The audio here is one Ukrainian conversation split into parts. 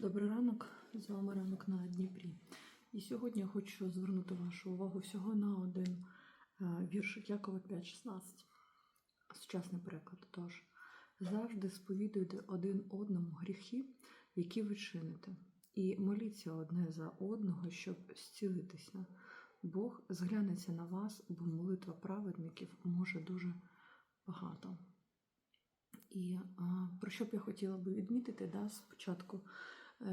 Добрий ранок, з вами ранок на Дніпрі. І сьогодні я хочу звернути вашу увагу всього на один е, віршик Якова 5.16. Сучасний переклад. Тож, завжди сповідуйте один одному гріхи, які ви чините, і моліться одне за одного, щоб зцілитися. Бог зглянеться на вас, бо молитва праведників може дуже багато. І а, про що б я хотіла би відмітити, да, спочатку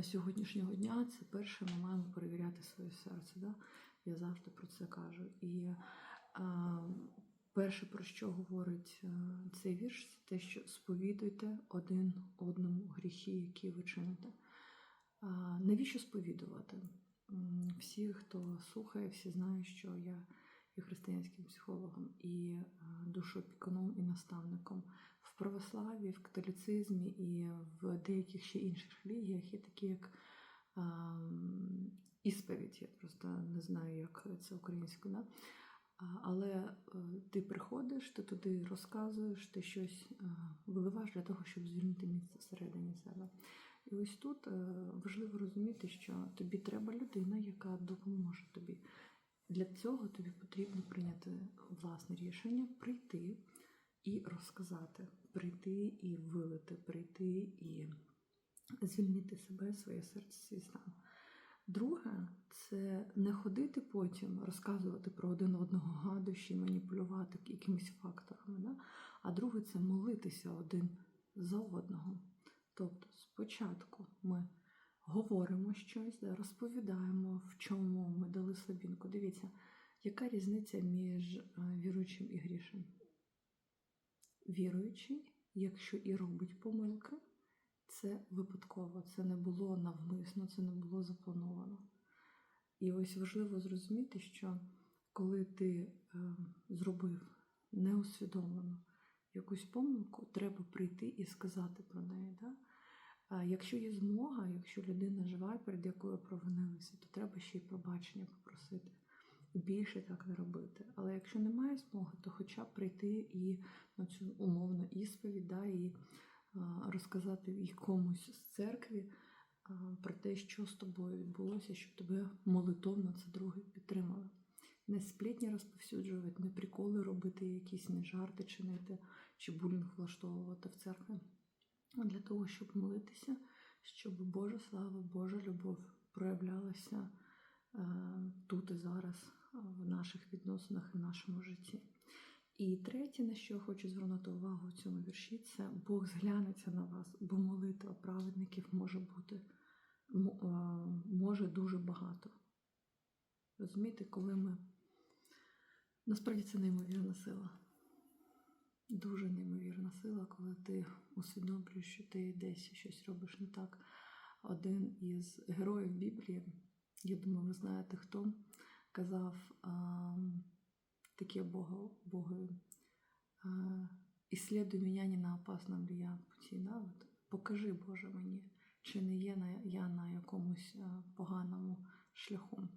сьогоднішнього дня, це перше, ми маємо перевіряти своє серце. Да? Я завжди про це кажу. І а, перше, про що говорить е, цей вірш, це те, що сповідуйте один одному гріхи, які ви чините. А, навіщо сповідувати? Всі, хто слухає, всі знають, що я є християнським психологом і е, душоопікуном і наставником. В православі, в католіцизмі і в деяких ще інших релігіях є такі, як ем, ісповідь. Я просто не знаю, як це українською. Да? Але е, ти приходиш, ти туди розказуєш, ти щось е, виливаєш для того, щоб звільнити місце всередині себе. І ось тут е, важливо розуміти, що тобі треба людина, яка допоможе тобі. Для цього тобі потрібно прийняти власне рішення, прийти і розказати, прийти і вилити, прийти і звільнити себе, своє серце, свій стан. Друге, це не ходити потім, розказувати про один одного гадощі, маніпулювати якимись факторами. Да? А друге, це молитися один за одного. Тобто, спочатку ми говоримо щось, да, розповідаємо, в чому ми дали слабінку. Дивіться, яка різниця між е, віруючим і грішем? Віруючий, якщо і робить помилки, це випадково, це не було навмисно, це не було заплановано. І ось важливо зрозуміти, що коли ти е, зробив неусвідомлено якусь помилку, треба прийти і сказати про неї. Да? А якщо є змога, якщо людина жива, перед якою провинилися, то треба ще й пробачення попросити. Більше так не робити. Але якщо немає змоги, то хоча б прийти і на цю умовну ісповідь, да, і розказати їй комусь з церкві а, про те, що з тобою відбулося, щоб тебе молитовно це друге підтримали. Не сплітні розповсюджувати, не приколи робити, якісь не жарти чинити чи булінг влаштовувати в церкві. А для того, щоб молитися, щоб Божа слава, Божа любов проявлялася е, тут і зараз в наших відносинах і в нашому житті. І третє, на що я хочу звернути увагу в цьому вірші, це Бог зглянеться на вас, бо молитва праведників може бути може дуже багато. Розумієте, коли ми насправді це неймовірна сила. Дуже неймовірна сила, коли ти усвідомлюєш, що ти десь щось робиш не так. Один із героїв Біблії, я думаю, ви знаєте хто, казав а, таке Богу, Богу а, «Ісследуй мене не на опасном ли я путі. Да? От, покажи, Боже, мені, чи не є на- я на якомусь а, поганому шляху.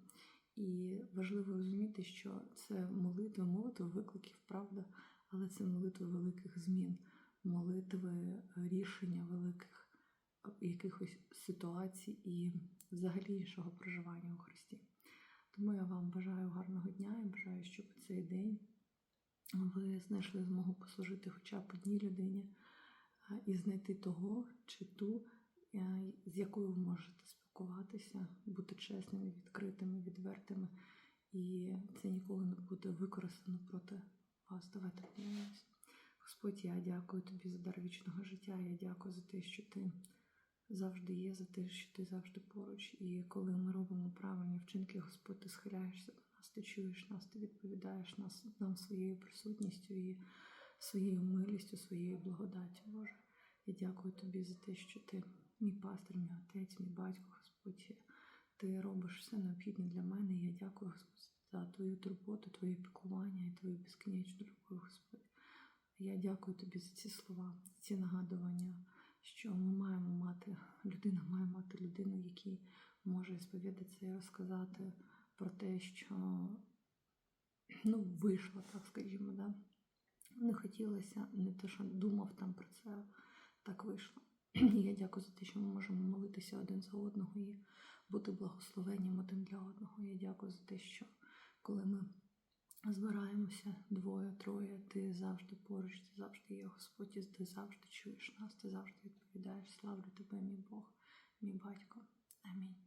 І важливо розуміти, що це молитва, молитва викликів, правда, але це молитви великих змін, молитви е, рішення великих е, якихось ситуацій і взагалі іншого проживання у Христі. Тому я вам бажаю гарного дня і бажаю, щоб цей день ви знайшли змогу послужити хоча б одній людині і знайти того чи ту, з якою ви можете спілкуватися, бути чесними, відкритими, відвертими. І це ніколи не буде використано проти вас. Давайте помолимось. Господь, я дякую тобі за дар вічного життя. Я дякую за те, що ти завжди є, за те, що ти завжди поруч. І коли ми робимо правильні вчинки, Господь, ти схиляєшся до нас, ти чуєш нас, ти відповідаєш нас нам своєю присутністю і своєю милістю, своєю благодаттю, Боже. Я дякую тобі за те, що ти мій пастир, мій отець, мій батько, Господь. Ти робиш все необхідне для мене. Я дякую, Господь, за твою турботу, твоє піклування і твою безкінечну любов, Господь. Я дякую тобі за ці слова, ці нагадування, що ми маємо мати, людина має мати людину, якій може сповідатися і розказати про те, що ну, вийшло, так скажімо, да? не хотілося, не те, що думав там про це, так вийшло. Я дякую за те, що ми можемо молитися один за одного і бути благословенням один для одного. Я дякую за те, що коли ми збираємося двоє, троє, ти завжди поруч, ти завжди є Господь, і ти завжди чуєш нас, ти завжди відповідаєш. Славлю тебе, мій Бог, мій батько. Амінь.